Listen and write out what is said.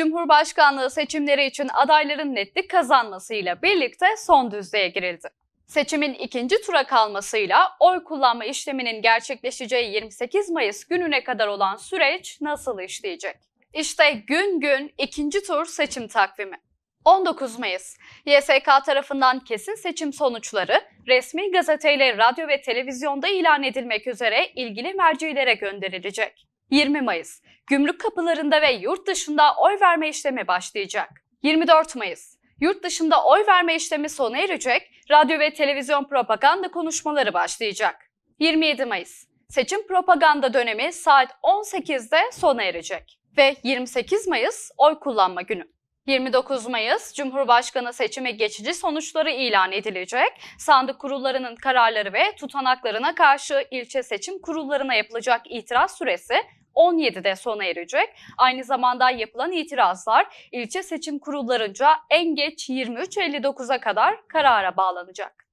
Cumhurbaşkanlığı seçimleri için adayların netlik kazanmasıyla birlikte son düzlüğe girildi. Seçimin ikinci tura kalmasıyla oy kullanma işleminin gerçekleşeceği 28 Mayıs gününe kadar olan süreç nasıl işleyecek? İşte gün gün ikinci tur seçim takvimi. 19 Mayıs, YSK tarafından kesin seçim sonuçları resmi gazeteyle radyo ve televizyonda ilan edilmek üzere ilgili mercilere gönderilecek. 20 Mayıs, gümrük kapılarında ve yurt dışında oy verme işlemi başlayacak. 24 Mayıs, yurt dışında oy verme işlemi sona erecek, radyo ve televizyon propaganda konuşmaları başlayacak. 27 Mayıs, seçim propaganda dönemi saat 18'de sona erecek. Ve 28 Mayıs oy kullanma günü. 29 Mayıs Cumhurbaşkanı seçimi geçici sonuçları ilan edilecek. Sandık kurullarının kararları ve tutanaklarına karşı ilçe seçim kurullarına yapılacak itiraz süresi 17'de sona erecek. Aynı zamanda yapılan itirazlar ilçe seçim kurullarınca en geç 23.59'a kadar karara bağlanacak.